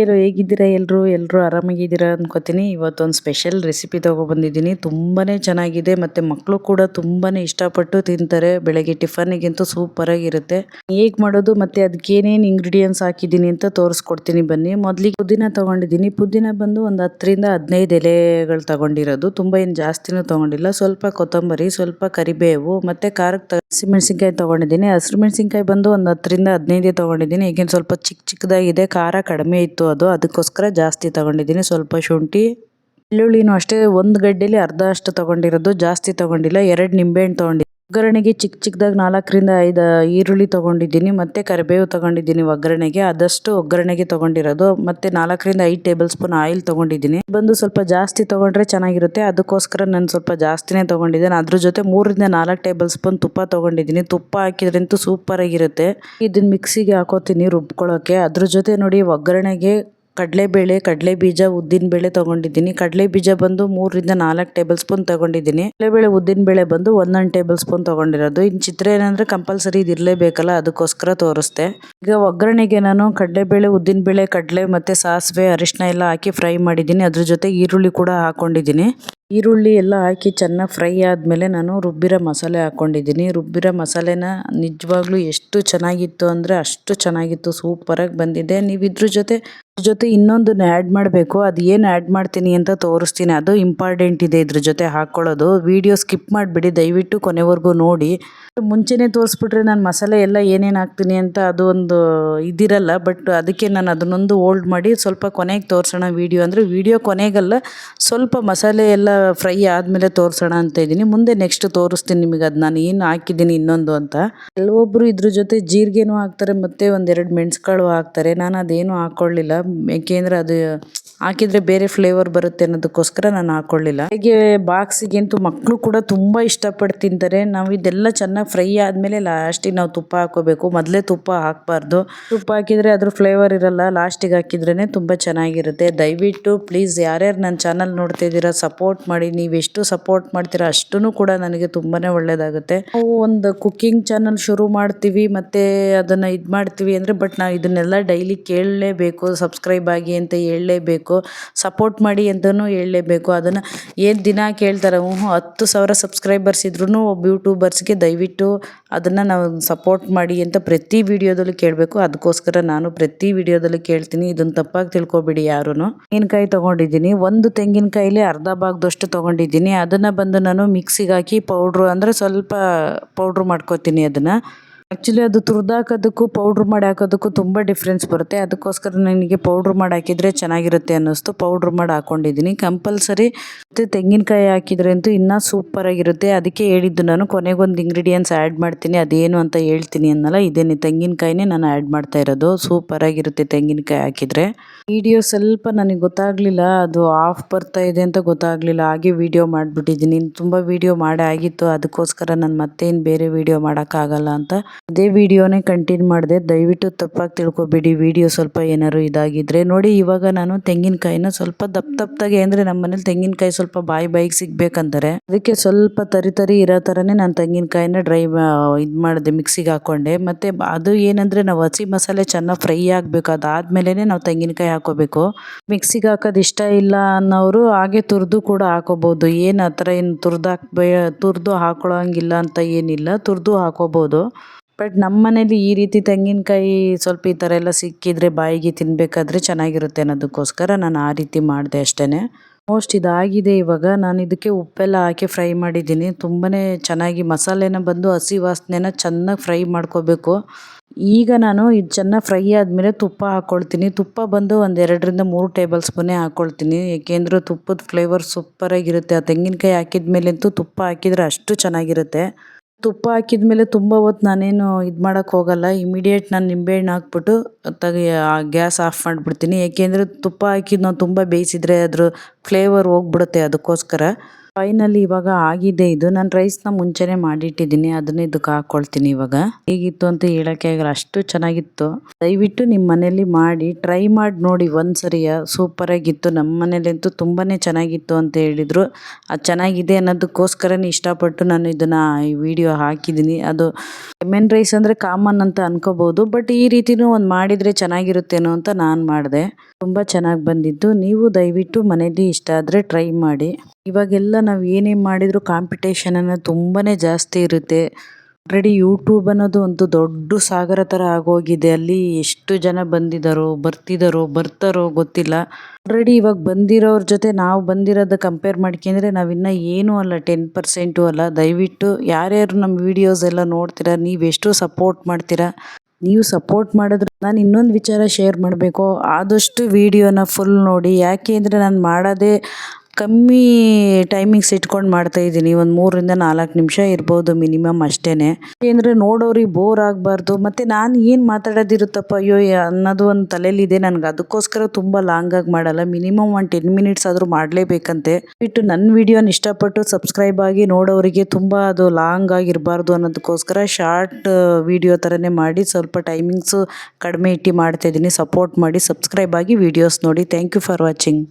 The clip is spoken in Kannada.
ಏನು ಹೇಗಿದ್ದೀರಾ ಎಲ್ಲರೂ ಎಲ್ಲರೂ ಆರಾಮಾಗಿದ್ದೀರಾ ಅನ್ಕೋತೀನಿ. ಇವತ್ತೊಂದು ಸ್ಪೆಷಲ್ ರೆಸಿಪಿ ತೊಗೊಬಂದಿದ್ದೀನಿ. ತುಂಬಾ ಚೆನ್ನಾಗಿದೆ ಮತ್ತು ಮಕ್ಕಳು ಕೂಡ ತುಂಬಾ ಇಷ್ಟಪಟ್ಟು ತಿಂತಾರೆ. ಬೆಳಗ್ಗೆ ಟಿಫನ್ನಿಗಂತೂ ಸೂಪರಾಗಿರುತ್ತೆ ಹೇಗೆ ಮಾಡೋದು ಮತ್ತು ಅದಕ್ಕೇನೇನು ಇಂಗ್ರೀಡಿಯೆಂಟ್ಸ್ ಹಾಕಿದ್ದೀನಿ ಅಂತ ತೋರಿಸ್ಕೊಡ್ತೀನಿ ಬನ್ನಿ. ಮೊದಲಿಗೆ ಪುದೀನ ತೊಗೊಂಡಿದ್ದೀನಿ. ಪುದೀನ ಬಂದು ಒಂದು ಹತ್ತರಿಂದ ಹದಿನೈದು ಎಲೆಗಳು ತಗೊಂಡಿರೋದು. ತುಂಬ ಏನು ಜಾಸ್ತಿನೂ ತೊಗೊಂಡಿಲ್ಲ. ಸ್ವಲ್ಪ ಕೊತ್ತಂಬರಿ, ಸ್ವಲ್ಪ ಕರಿಬೇವು ಮತ್ತು ಖಾರಕ್ಕೆ ಹಸಿಮೆಣ್ಸಿನ್ಕಾಯಿ ತೊಗೊಂಡಿದ್ದೀನಿ. ಹಸಿಮೆಣ್ಸಿನ್ಕಾಯಿ ಬಂದು ಒಂದು ಹತ್ತರಿಂದ ಹದಿನೈದೇ ತೊಗೊಂಡಿದ್ದೀನಿ. ಈಗೇನು ಸ್ವಲ್ಪ ಚಿಕ್ಕ ಚಿಕ್ಕದಾಗಿದೆ ಖಾರ ಕಡಿಮೆ ಇತ್ತು. ಅದು ಅದಕ್ಕೋಸ್ಕರ ಜಾಸ್ತಿ ತೊಗೊಂಡಿದ್ದೀನಿ. ಸ್ವಲ್ಪ ಶುಂಠಿ, ಬೆಳ್ಳುಳ್ಳಿನೂ ಅಷ್ಟೇ. ಒಂದು ಗಡ್ಡೆಯಲ್ಲಿ ಅರ್ಧ ಅಷ್ಟು ತೊಗೊಂಡಿರೋದು. ಜಾಸ್ತಿ ತೊಗೊಂಡಿಲ್ಲ. ಎರಡು ನಿಂಬೆಹಣ್ಣು ತೊಗೊಂಡಿದ್ದೀನಿ. ಒಗ್ಗರಣೆಗೆ ಚಿಕ್ಕ ಚಿಕ್ಕದಾಗಿ ನಾಲ್ಕರಿಂದ ಐದು ಈರುಳ್ಳಿ ತೊಗೊಂಡಿದ್ದೀನಿ, ಮತ್ತು ಕರಿಬೇವು ತೊಗೊಂಡಿದ್ದೀನಿ ಒಗ್ಗರಣೆಗೆ. ಆದಷ್ಟು ಒಗ್ಗರಣೆಗೆ ತೊಗೊಂಡಿರೋದು. ಮತ್ತು ನಾಲ್ಕರಿಂದ ಐದು ಟೇಬಲ್ ಸ್ಪೂನ್ ಆಯಿಲ್ ತೊಗೊಂಡಿದ್ದೀನಿ. ಬಂದು ಸ್ವಲ್ಪ ಜಾಸ್ತಿ ತೊಗೊಂಡ್ರೆ ಚೆನ್ನಾಗಿರುತ್ತೆ. ಅದಕ್ಕೋಸ್ಕರ ನಾನು ಸ್ವಲ್ಪ ಜಾಸ್ತಿನೇ ತೊಗೊಂಡಿದ್ದೇನೆ. ಅದ್ರ ಜೊತೆ ಮೂರರಿಂದ ನಾಲ್ಕು ಟೇಬಲ್ ಸ್ಪೂನ್ ತುಪ್ಪ ತೊಗೊಂಡಿದ್ದೀನಿ. ತುಪ್ಪ ಹಾಕಿದ್ರಂತೂ ಸೂಪರಾಗಿರುತ್ತೆ. ಇದನ್ನು ಮಿಕ್ಸಿಗೆ ಹಾಕೋತೀನಿ ರುಬ್ಕೊಳ್ಳೋಕ್ಕೆ ಅದ್ರ ಜೊತೆ ನೋಡಿ ಒಗ್ಗರಣೆಗೆ ಕಡಲೆಬೇಳೆ ಕಡಲೆ ಬೀಜ, ಉದ್ದಿನ ಬೇಳೆ ತೊಗೊಂಡಿದ್ದೀನಿ. ಕಡಲೆ ಬೀಜ ಬಂದು ಮೂರರಿಂದ ನಾಲ್ಕು ಟೇಬಲ್ ಸ್ಪೂನ್ ತೊಗೊಂಡಿದ್ದೀನಿ. ಕಡಲೆಬೇಳೆ ಉದ್ದಿನ ಬೇಳೆ ಬಂದು ಒಂದೊಂದು ಟೇಬಲ್ ಸ್ಪೂನ್ ತೊಗೊಂಡಿರೋದು. ಇನ್ನು ಚಿತ್ರ ಏನಂದರೆ ಕಂಪಲ್ಸರಿ ಇದು ಇರಲೇಬೇಕಲ್ಲ, ಅದಕ್ಕೋಸ್ಕರ ತೋರಿಸ್ದೆ. ಈಗ ಒಗ್ಗರಣೆಗೆ ನಾನು ಕಡಲೆಬೇಳೆ ಉದ್ದಿನಬೇಳೆ ಕಡಲೆ ಮತ್ತು ಸಾಸಿವೆ ಅರಿಶಿನ ಎಲ್ಲ ಹಾಕಿ ಫ್ರೈ ಮಾಡಿದ್ದೀನಿ. ಅದ್ರ ಜೊತೆ ಈರುಳ್ಳಿ ಕೂಡ ಹಾಕ್ಕೊಂಡಿದ್ದೀನಿ ಈರುಳ್ಳಿ ಎಲ್ಲ ಹಾಕಿ ಚೆನ್ನಾಗಿ ಫ್ರೈ ಆದಮೇಲೆ ನಾನು ರುಬ್ಬಿರೋ ಮಸಾಲೆ ಹಾಕ್ಕೊಂಡಿದ್ದೀನಿ. ರುಬ್ಬಿರೋ ಮಸಾಲೆನ ನಿಜವಾಗ್ಲೂ ಎಷ್ಟು ಚೆನ್ನಾಗಿತ್ತು ಅಂದರೆ ಅಷ್ಟು ಚೆನ್ನಾಗಿತ್ತು. ಸೂಪರಾಗಿ ಬಂದಿದೆ. ನೀವು ಇದ್ರ ಜೊತೆ ಜೊತೆ ಇನ್ನೊಂದನ್ನು ಆ್ಯಡ್ ಮಾಡಬೇಕು. ಅದು ಏನು ಆ್ಯಡ್ ಮಾಡ್ತೀನಿ ಅಂತ ತೋರಿಸ್ತೀನಿ. ಅದು ಇಂಪಾರ್ಟೆಂಟ್ ಇದೆ ಇದ್ರ ಜೊತೆ ಹಾಕ್ಕೊಳ್ಳೋದು ವೀಡಿಯೋ ಸ್ಕಿಪ್ ಮಾಡಿಬಿಡಿ. ದಯವಿಟ್ಟು ಕೊನೆವರೆಗೂ ನೋಡಿ. ಮುಂಚೆನೇ ತೋರಿಸ್ಬಿಟ್ರೆ ನಾನು ಮಸಾಲೆ ಎಲ್ಲ ಏನೇನು ಹಾಕ್ತೀನಿ ಅಂತ ಅದು ಒಂದು ಇದಿರಲ್ಲ ಬಟ್ ಅದಕ್ಕೆ ನಾನು ಅದನ್ನೊಂದು ಓಲ್ಡ್ ಮಾಡಿ ಸ್ವಲ್ಪ ಕೊನೆಗೆ ತೋರಿಸೋಣ ವೀಡಿಯೋ ಅಂದರೆ ವೀಡಿಯೋ ಕೊನೆಗಲ್ಲ, ಸ್ವಲ್ಪ ಮಸಾಲೆ ಎಲ್ಲ ಫ್ರೈ ಆದಮೇಲೆ ತೋರಿಸೋಣ ಅಂತ ಇದ್ದೀನಿ. ಮುಂದೆ ನೆಕ್ಸ್ಟ್ ತೋರಿಸ್ತೀನಿ ನಿಮಗೆ ಅದು ನಾನು ಏನು ಹಾಕಿದ್ದೀನಿ ಇನ್ನೊಂದು ಅಂತ. ಕೆಲವೊಬ್ಬರು ಇದ್ರ ಜೊತೆ ಜೀರಿಗೆನೂ ಹಾಕ್ತಾರೆ, ಮತ್ತು ಒಂದೆರಡು ಮೆಣಸುಕಾಳು ಹಾಕ್ತಾರೆ. ನಾನು ಅದೇನು ಹಾಕ್ಕೊಳ್ಳಿಲ್ಲ ಏಕೆಂದರೆ ಅದು ಹಾಕಿದರೆ ಬೇರೆ ಫ್ಲೇವರ್ ಬರುತ್ತೆ ಅನ್ನೋದಕ್ಕೋಸ್ಕರ ನಾನು ಹಾಕೊಳ್ಳಿಲ್ಲ. ಹೇಗೆ ಬಾಕ್ಸಿಗಂತೂ ಮಕ್ಕಳು ಕೂಡ ತುಂಬ ಇಷ್ಟಪಟ್ಟು ತಿಂತಾರೆ ನಾವು ಇದೆಲ್ಲ ಚೆನ್ನಾಗಿ ಫ್ರೈ ಆದಮೇಲೆ ಲಾಸ್ಟಿಗೆ ನಾವು ತುಪ್ಪ ಹಾಕೋಬೇಕು. ಮೊದಲೇ ತುಪ್ಪ ಹಾಕಬಾರ್ದು. ತುಪ್ಪ ಹಾಕಿದರೆ ಅದ್ರ ಫ್ಲೇವರ್ ಇರಲ್ಲ. ಲಾಸ್ಟಿಗೆ ಹಾಕಿದ್ರೇ ತುಂಬ ಚೆನ್ನಾಗಿರುತ್ತೆ. ದಯವಿಟ್ಟು ಪ್ಲೀಸ್ ಯಾರ್ಯಾರು ನನ್ನ ಚಾನಲ್ ನೋಡ್ತಾ ಇದ್ದೀರಾ ಸಪೋರ್ಟ್ ಮಾಡಿ. ನೀವು ಎಷ್ಟು ಸಪೋರ್ಟ್ ಮಾಡ್ತೀರಾ ಅಷ್ಟೂ ಕೂಡ ನನಗೆ ತುಂಬಾ ಒಳ್ಳೆಯದಾಗುತ್ತೆ ನಾವು ಒಂದು ಕುಕ್ಕಿಂಗ್ ಚಾನಲ್ ಶುರು ಮಾಡ್ತೀವಿ, ಮತ್ತು ಅದನ್ನು ಇದು ಮಾಡ್ತೀವಿ ಅಂದರೆ ಬಟ್ ನಾವು ಇದನ್ನೆಲ್ಲ ಡೈಲಿ ಕೇಳಲೇಬೇಕು ಸಬ್ಸ್ಕ್ರೈಬ್ ಆಗಿ ಅಂತ ಹೇಳಲೇಬೇಕು. ಸಪೋರ್ಟ್ ಮಾಡಿ ಅಂತಲೂ ಹೇಳಲೇಬೇಕು. ಅದನ್ನು ಏನು ದಿನ ಕೇಳ್ತಾರೆ ಹ್ಞೂ ಹತ್ತು ಸಾವಿರ ಸಬ್ಸ್ಕ್ರೈಬರ್ಸ್ ಇದ್ರೂ ಒಬ್ಬ ಯೂಟ್ಯೂಬರ್ಸ್ಗೆ ದಯವಿಟ್ಟು ಅದನ್ನು ನಾವು ಸಪೋರ್ಟ್ ಮಾಡಿ ಅಂತ ಪ್ರತಿ ವೀಡಿಯೋದಲ್ಲೂ ಕೇಳಬೇಕು. ಅದಕ್ಕೋಸ್ಕರ ನಾನು ಪ್ರತಿ ವೀಡಿಯೋದಲ್ಲಿ ಕೇಳ್ತೀನಿ. ಇದನ್ನು ತಪ್ಪಾಗಿ ತಿಳ್ಕೊಬೇಡಿ ಯಾರೂ ತೆಂಗಿನಕಾಯಿ ತೊಗೊಂಡಿದ್ದೀನಿ. ಒಂದು ತೆಂಗಿನಕಾಯಿಲಿ ಅರ್ಧ ಭಾಗದಷ್ಟು ತೊಗೊಂಡಿದ್ದೀನಿ. ಅದನ್ನು ಬಂದು ನಾನು ಮಿಕ್ಸಿಗೆ ಹಾಕಿ ಪೌಡ್ರು ಅಂದರೆ ಸ್ವಲ್ಪ ಪೌಡ್ರು ಮಾಡ್ಕೊತೀನಿ ಅದನ್ನು. ಆ್ಯಕ್ಚುಲಿ ಅದು ತುರಿದಾಕೋದಕ್ಕೂ ಪೌಡ್ರ್ ಮಾಡಿ ಹಾಕೋದಕ್ಕೂ ತುಂಬ ಡಿಫ್ರೆನ್ಸ್ ಬರುತ್ತೆ. ಅದಕ್ಕೋಸ್ಕರ ನನಗೆ ಪೌಡ್ರ್ ಮಾಡಿ ಹಾಕಿದರೆ ಚೆನ್ನಾಗಿರುತ್ತೆ ಅನ್ನಿಸ್ತು ಪೌಡ್ರ್ ಮಾಡಿ ಹಾಕ್ಕೊಂಡಿದ್ದೀನಿ ಕಂಪಲ್ಸರಿ ಮತ್ತು ತೆಂಗಿನಕಾಯಿ ಹಾಕಿದರೆ ಅಂತೂ ಇನ್ನೂ ಸೂಪರಾಗಿರುತ್ತೆ ಅದಕ್ಕೆ ಹೇಳಿದ್ದು ನಾನು ಕೊನೆಗೊಂದು ಇಂಗ್ರೀಡಿಯೆಂಟ್ಸ್ ಆ್ಯಡ್ ಮಾಡ್ತೀನಿ. ಅದೇನು ಅಂತ ಹೇಳ್ತೀನಿ ಅನ್ನಲ್ಲ, ಇದೇನೆ ತೆಂಗಿನಕಾಯಿನೇ ನಾನು ಆ್ಯಡ್ ಮಾಡ್ತಾ ಇರೋದು. ಸೂಪರಾಗಿರುತ್ತೆ ತೆಂಗಿನಕಾಯಿ ಹಾಕಿದರೆ. ವಿಡಿಯೋ ಸ್ವಲ್ಪ ನನಗೆ ಗೊತ್ತಾಗಲಿಲ್ಲ. ಅದು ಆಫ್ ಬರ್ತಾ ಇದೆ ಅಂತ ಗೊತ್ತಾಗಲಿಲ್ಲ. ಹಾಗೆ ವಿಡಿಯೋ ಮಾಡಿಬಿಟ್ಟಿದ್ದೀನಿ. ತುಂಬ ವಿಡಿಯೋ ಮಾಡೇ ಆಗಿತ್ತು. ಅದಕ್ಕೋಸ್ಕರ ನಾನು ಮತ್ತೇನು ಬೇರೆ ವಿಡಿಯೋ ಮಾಡೋಕ್ಕಾಗಲ್ಲ ಅಂತ ಅದೇ ವಿಡಿಯೋನೇ ಕಂಟಿನ್ಯೂ ಮಾಡಿದೆ. ದಯವಿಟ್ಟು ತಪ್ಪಾಗಿ ತಿಳ್ಕೊಬೇಡಿ. ವಿಡಿಯೋ ಸ್ವಲ್ಪ ಏನಾದ್ರು ಇದಾಗಿದ್ದರೆ ನೋಡಿ. ಇವಾಗ ನಾನು ತೆಂಗಿನಕಾಯಿನ ಸ್ವಲ್ಪ ದಪ್ಪ ದಪ್ಪದಾಗೆ ಅಂದರೆ ನಮ್ಮ ಮನೇಲಿ ತೆಂಗಿನಕಾಯಿ ಸ್ವಲ್ಪ ಬಾಯಿ ಬಾಯಿಗೆ ಸಿಗ್ಬೇಕಂತಾರೆ. ಅದಕ್ಕೆ ಸ್ವಲ್ಪ ತರಿ ತರಿ ಇರೋ ಥರನೇ ನಾನು ತೆಂಗಿನಕಾಯಿನ ಡ್ರೈ ಇದು ಮಾಡಿದೆ, ಮಿಕ್ಸಿಗೆ ಹಾಕ್ಕೊಂಡೆ ಮತ್ತು ಅದು ಏನಂದರೆ ನಾವು ಹಸಿ ಮಸಾಲೆ ಚೆನ್ನಾಗಿ ಫ್ರೈ ಆಗಬೇಕು. ಅದಾದಮೇಲೆ ನಾವು ತೆಂಗಿನಕಾಯಿ ಹಾಕೋಬೇಕು. ಮಿಕ್ಸಿಗೆ ಹಾಕೋದು ಇಷ್ಟ ಇಲ್ಲ ಅನ್ನೋರು ಹಾಗೆ ತುರಿದು ಕೂಡ ಹಾಕೋಬೋದು. ಏನು ಆ ಥರ ಏನು ತುರ್ದು ಹಾಕ್ಬೇ ತುರಿದು ಹಾಕೊಳ್ಳೋಂಗಿಲ್ಲ ಅಂತ ಏನಿಲ್ಲ. ತುರಿದು ಹಾಕೋಬೋದು. ಬಟ್ ನಮ್ಮ ಮನೇಲಿ ಈ ರೀತಿ ತೆಂಗಿನಕಾಯಿ ಸ್ವಲ್ಪ ಈ ಥರ ಎಲ್ಲ ಸಿಕ್ಕಿದರೆ ಬಾಯಿಗೆ ತಿನ್ನಬೇಕಾದ್ರೆ ಚೆನ್ನಾಗಿರುತ್ತೆ ಅನ್ನೋದಕ್ಕೋಸ್ಕರ ನಾನು ಆ ರೀತಿ ಮಾಡಿದೆ ಅಷ್ಟೇ ಮೋಸ್ಟ್ ಇದಾಗಿದೆ ಇವಾಗ. ನಾನು ಇದಕ್ಕೆ ಉಪ್ಪೆಲ್ಲ ಹಾಕಿ ಫ್ರೈ ಮಾಡಿದ್ದೀನಿ. ತುಂಬಾ ಚೆನ್ನಾಗಿ ಮಸಾಲೆನ ಬಂದು ಹಸಿ ವಾಸನೆನ ಚೆನ್ನಾಗಿ ಫ್ರೈ ಮಾಡ್ಕೋಬೇಕು. ಈಗ ನಾನು ಇದು ಚೆನ್ನಾಗಿ ಫ್ರೈ ಆದಮೇಲೆ ತುಪ್ಪ ಹಾಕ್ಕೊಳ್ತೀನಿ ತುಪ್ಪ ಬಂದು ಒಂದು ಎರಡರಿಂದ ಮೂರು ಟೇಬಲ್ ಸ್ಪೂನೇ ಹಾಕ್ಕೊಳ್ತೀನಿ ಏಕೆಂದರೆ ತುಪ್ಪದ ಫ್ಲೇವರ್ ಸೂಪರಾಗಿರುತ್ತೆ. ಆ ತೆಂಗಿನಕಾಯಿ ಹಾಕಿದ ಮೇಲಂತೂ ತುಪ್ಪ ಹಾಕಿದರೆ ಅಷ್ಟು ಚೆನ್ನಾಗಿರುತ್ತೆ. ತುಪ್ಪ ಹಾಕಿದ ಮೇಲೆ ತುಂಬ ಹೊತ್ತು ನಾನೇನು ಇದು ಮಾಡೋಕ್ಕೆ ಹೋಗಲ್ಲ. ಇಮಿಡಿಯೇಟ್ ನಾನು ನಿಂಬೆಹಣ್ಣು ಹಾಕ್ಬಿಟ್ಟು ತೆಗಿ ಗ್ಯಾಸ್ ಆಫ್ ಮಾಡಿಬಿಡ್ತೀನಿ. ಏಕೆಂದರೆ ತುಪ್ಪ ಹಾಕಿದ್ದು ನಾವು ತುಂಬ ಬೇಯಿಸಿದ್ರೆ ಅದ್ರ ಫ್ಲೇವರ್ ಹೋಗ್ಬಿಡುತ್ತೆ ಅದಕ್ಕೋಸ್ಕರ. ಫೈನಲಿ ಇವಾಗ ಆಗಿದೆ ಇದು. ನಾನು ರೈಸ್ನ ಮುಂಚೆನೆ ಮಾಡಿಟ್ಟಿದ್ದೀನಿ. ಅದನ್ನ ಇದಕ್ಕೆ ಹಾಕೊಳ್ತೀನಿ ಇವಾಗ. ಹೇಗಿತ್ತು ಅಂತ ಹೇಳಕ್ಕೆ ಆಗಲ್ಲ. ಅಷ್ಟು ಚೆನ್ನಾಗಿತ್ತು. ದಯವಿಟ್ಟು ನಿಮ್ಮ ಮನೇಲಿ ಮಾಡಿ ಟ್ರೈ ಮಾಡಿ ನೋಡಿ ಒಂದ್ಸರಿಯ ಸೂಪರ್ ಆಗಿತ್ತು. ನಮ್ಮ ಮನೇಲಂತೂ ತುಂಬಾನೇ ಚೆನ್ನಾಗಿತ್ತು ಅಂತ ಹೇಳಿದ್ರು. ಅದು ಚೆನ್ನಾಗಿದೆ ಅನ್ನೋದಕ್ಕೋಸ್ಕರನೇ ಇಷ್ಟಪಟ್ಟು ನಾನು ಇದನ್ನ ಈ ವಿಡಿಯೋ ಹಾಕಿದ್ದೀನಿ. ಅದು ಲೆಮನ್ ರೈಸ್ ಅಂದ್ರೆ ಕಾಮನ್ ಅಂತ ಅನ್ಕೋಬಹುದು ಬಟ್ ಈ ರೀತಿನೂ ಒಂದು ಮಾಡಿದ್ರೆ ಚೆನ್ನಾಗಿರುತ್ತೇನೋ ಅಂತ ನಾನು ಮಾಡಿದೆ. ತುಂಬಾ ಚೆನ್ನಾಗಿ ಬಂದಿತ್ತು. ನೀವು ದಯವಿಟ್ಟು ಮನೇಲಿ ಇಷ್ಟ ಆದ್ರೆ ಟ್ರೈ ಮಾಡಿ. ಇವಾಗೆಲ್ಲ ನಾವು ಏನೇ ಮಾಡಿದ್ರು ಕಾಂಪಿಟೇಷನ್ ಅನ್ನೋದು ತುಂಬಾ ಜಾಸ್ತಿ ಇರುತ್ತೆ. ಆಲ್ರೆಡಿ ಯೂಟ್ಯೂಬ್ ಅನ್ನೋದು ಒಂದು ದೊಡ್ಡ ಸಾಗರ ಥರ ಆಗೋಗಿದೆ. ಅಲ್ಲಿ ಎಷ್ಟು ಜನ ಬಂದಿದ್ದಾರೋ ಬರ್ತಿದ್ದಾರೋ ಬರ್ತಾರೋ ಗೊತ್ತಿಲ್ಲ. ಆಲ್ರೆಡಿ ಇವಾಗ ಬಂದಿರೋರ ಜೊತೆ ನಾವು ಬಂದಿರೋದು ಕಂಪೇರ್ ಮಾಡ್ಕೊಂಡ್ರೆ ನಾವಿನ್ನ ಏನೂ ಅಲ್ಲ ಟೆನ್ ಪರ್ಸೆಂಟು ಅಲ್ಲ. ದಯವಿಟ್ಟು ಯಾರ್ಯಾರು ನಮ್ಮ ವಿಡಿಯೋಸ್ ಎಲ್ಲ ನೋಡ್ತೀರಾ, ನೀವು ಎಷ್ಟು ಸಪೋರ್ಟ್ ಮಾಡ್ತೀರಾ, ನೀವು ಸಪೋರ್ಟ್ ಮಾಡಿದ್ರೆ ನಾನು ಇನ್ನೊಂದು ವಿಚಾರ ಶೇರ್ ಮಾಡಬೇಕು? ಆದಷ್ಟು ವಿಡಿಯೋನ ಫುಲ್ ನೋಡಿ. ಯಾಕೆ ಅಂದರೆ ನಾನು ಮಾಡೋದೇ ಕಮ್ಮಿ ಟೈಮಿಂಗ್ಸ್ ಇಟ್ಕೊಂಡು ಮಾಡ್ತಾ ಇದ್ದೀನಿ. ಒಂದು ಮೂರರಿಂದ ನಾಲ್ಕು ನಿಮಿಷ ಇರ್ಬೋದು ಮಿನಿಮಮ್ ಅಷ್ಟೇ ಏಕೆಂದರೆ ನೋಡೋರಿಗೆ ಬೋರ್ ಆಗಬಾರ್ದು. ಮತ್ತು ನಾನು ಏನು ಮಾತಾಡೋದಿರುತ್ತಪ್ಪ? ಅಯ್ಯೋ ಅನ್ನೋದು ಒಂದು ತಲೆಯಲ್ಲಿದೆ ನನಗೆ. ಅದಕ್ಕೋಸ್ಕರ ತುಂಬ ಲಾಂಗಾಗಿ ಮಾಡಲ್ಲ. ಮಿನಿಮಮ್ ಒಂದು ಟೆನ್ ಮಿನಿಟ್ಸ್ ಆದರೂ ಮಾಡಲೇಬೇಕಂತೆ. ಬಿಟ್ಟು ನನ್ನ ವಿಡಿಯೋನ ಇಷ್ಟಪಟ್ಟು ಸಬ್ಸ್ಕ್ರೈಬ್ ಆಗಿ ನೋಡೋರಿಗೆ ತುಂಬ ಅದು ಲಾಂಗ್ ಆಗಿರಬಾರ್ದು ಅನ್ನೋದಕ್ಕೋಸ್ಕರ ಶಾರ್ಟ್ ವಿಡಿಯೋ ಥರನೇ ಮಾಡಿ. ಸ್ವಲ್ಪ ಟೈಮಿಂಗ್ಸು ಕಡಿಮೆ ಇಟ್ಟು ಮಾಡ್ತಾ ಇದ್ದೀನಿ. ಸಪೋರ್ಟ್ ಮಾಡಿ ಸಬ್ಸ್ಕ್ರೈಬ್ ಆಗಿ ವಿಡಿಯೋಸ್ ನೋಡಿ. Thank you for watching